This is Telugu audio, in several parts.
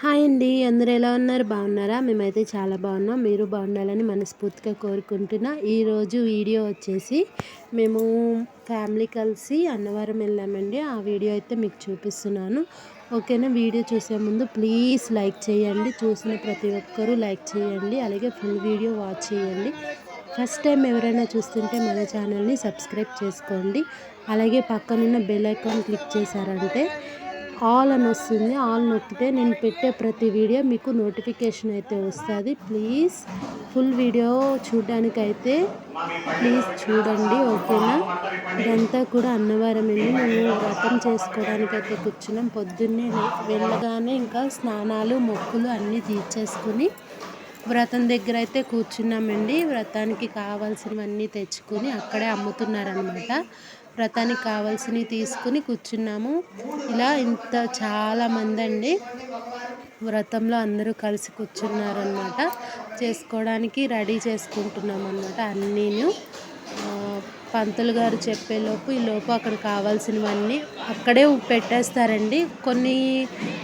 హాయ్ అండి అందరూ ఎలా ఉన్నారు? బాగున్నారా? మేమైతే చాలా బాగున్నాం. మీరు బాగుండాలని మనస్ఫూర్తిగా కోరుకుంటున్నా. ఈరోజు వీడియో వచ్చేసి మేము ఫ్యామిలీ కలిసి అన్నవరం వెళ్ళామండి. ఆ వీడియో అయితే మీకు చూపిస్తున్నాను. ఓకేనా? వీడియో చూసే ముందు ప్లీజ్ లైక్ చేయండి. చూసిన ప్రతి ఒక్కరూ లైక్ చేయండి. అలాగే ఫుల్ వీడియో వాచ్ చేయండి. ఫస్ట్ టైం ఎవరైనా చూస్తుంటే మన ఛానల్ని సబ్స్క్రైబ్ చేసుకోండి. అలాగే పక్కనున్న బెల్ ఐకాన్ క్లిక్ చేశారంటే ఆల్ అని వస్తుంది ఆల్ నొక్కితే నేను పెట్టే ప్రతి వీడియో మీకు నోటిఫికేషన్ అయితే వస్తుంది. ప్లీజ్ ఫుల్ వీడియో చూడడానికైతే ప్లీజ్ చూడండి ఓకేనా? ఇదంతా కూడా అన్నవరం అండి మేము వ్రతం చేసుకోవడానికి అయితే కూర్చున్నాం. పొద్దున్నే వెళ్ళగానే ఇంకా స్నానాలు మొక్కులు అన్నీ తీర్చేసుకుని వ్రతం దగ్గర అయితే కూర్చున్నామండి. వ్రతానికి కావాల్సినవన్నీ తెచ్చుకొని అక్కడే అమ్ముతున్నారనమాట వ్రతానికి కావాల్సినవి తీసుకుని కూర్చున్నాము. ఇలా ఇంత చాలామంది అండి వ్రతంలో అందరూ కలిసి కూర్చున్నారనమాట చేసుకోవడానికి రెడీ చేసుకుంటున్నాం అనమాట అన్నీను. పంతులు గారు చెప్పేలోపు ఈ లోపు అక్కడ కావాల్సినవన్నీ అక్కడే పెట్టేస్తారండి. కొన్ని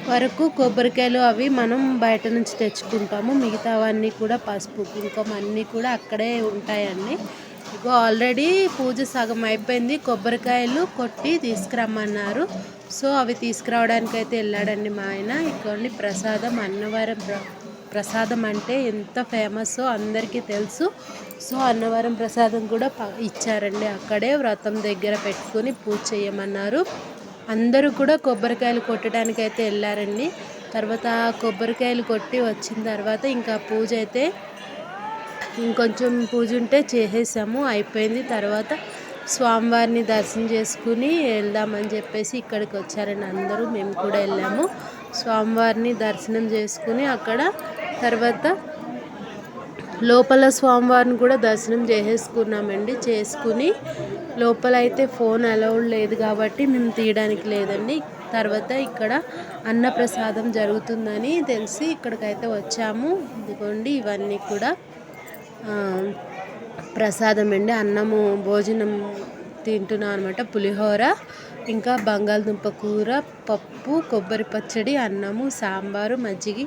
వరకు కొబ్బరికాయలు అవి మనం బయట నుంచి తెచ్చుకుంటాము. మిగతావన్నీ కూడా పసుపు కుంకుమ అన్నీ కూడా అక్కడే ఉంటాయండి. ఇగో ఆల్రెడీ పూజ సగం అయిపోయింది. కొబ్బరికాయలు కొట్టి తీసుకురమ్మన్నారు. సో అవి తీసుకురావడానికి అయితే వెళ్ళాడండి మా ఆయన. ఇక్కడ ప్రసాదం అన్నవరం ప్రసాదం అంటే ఎంత ఫేమస్సో అందరికీ తెలుసు. సో అన్నవరం ప్రసాదం కూడా ఇచ్చారండి. అక్కడే వ్రతం దగ్గర పెట్టుకొని పూజ చేయమన్నారు. అందరూ కూడా కొబ్బరికాయలు కొట్టడానికి అయితే వెళ్ళారండి. తర్వాత కొబ్బరికాయలు కొట్టి వచ్చిన తర్వాత ఇంకా పూజ అయితే ఇంకొంచెం పూజ ఉంటే చేసేసాము. అయిపోయింది. తర్వాత స్వామివారిని దర్శనం చేసుకుని వెళ్దామని చెప్పేసి ఇక్కడికి వచ్చారండి అందరూ. మేము కూడా వెళ్ళాము. స్వామివారిని దర్శనం చేసుకుని అక్కడ తర్వాత లోపల స్వామివారిని కూడా దర్శనం చేసేసుకున్నామండి. చేసుకుని లోపల అయితే ఫోన్ అలౌడ్ లేదు కాబట్టి మేము తీయడానికి లేదండి. తర్వాత ఇక్కడ అన్నప్రసాదం జరుగుతుందని తెలిసి ఇక్కడికైతే వచ్చాము. ఇదిగోండి ఇవన్నీ కూడా ప్రసాదం అండి. అన్నము భోజనం తింటున్నాం అనమాట పులిహోర ఇంకా బంగాళదుంప కూర పప్పు కొబ్బరి పచ్చడి అన్నము సాంబారు మజ్జిగి.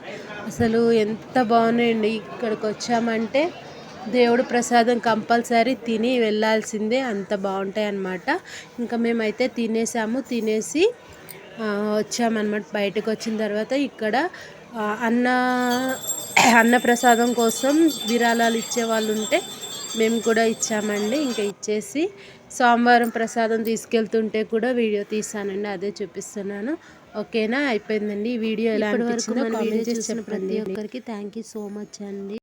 అసలు ఎంత బాగున్నాయండి ఇక్కడికి వచ్చామంటే దేవుడు ప్రసాదం కంపల్సరీ తిని వెళ్ళాల్సిందే. అంత బాగుంటాయి అన్నమాట. ఇంకా మేమైతే తినేసాము. తినేసి వచ్చామన్నమాట. బయటకు వచ్చిన తర్వాత ఇక్కడ అన్న అన్నప్రసాదం కోసం విరాళాలు ఇచ్చే వాళ్ళు ఉంటే మేము కూడా ఇచ్చామండి. ఇంకా ఇచ్చేసి సోమవారం ప్రసాదం తీసుకెళ్తుంటే కూడా వీడియో తీసానండి అదే చూపిస్తున్నాను. ఓకేనా? అయిపోయిందండి. ఈ వీడియో ఎలా అనిపించిందో వీడియో చూసిన ప్రతి ఒక్కరికి థ్యాంక్ యూ సో మచ్ అండి.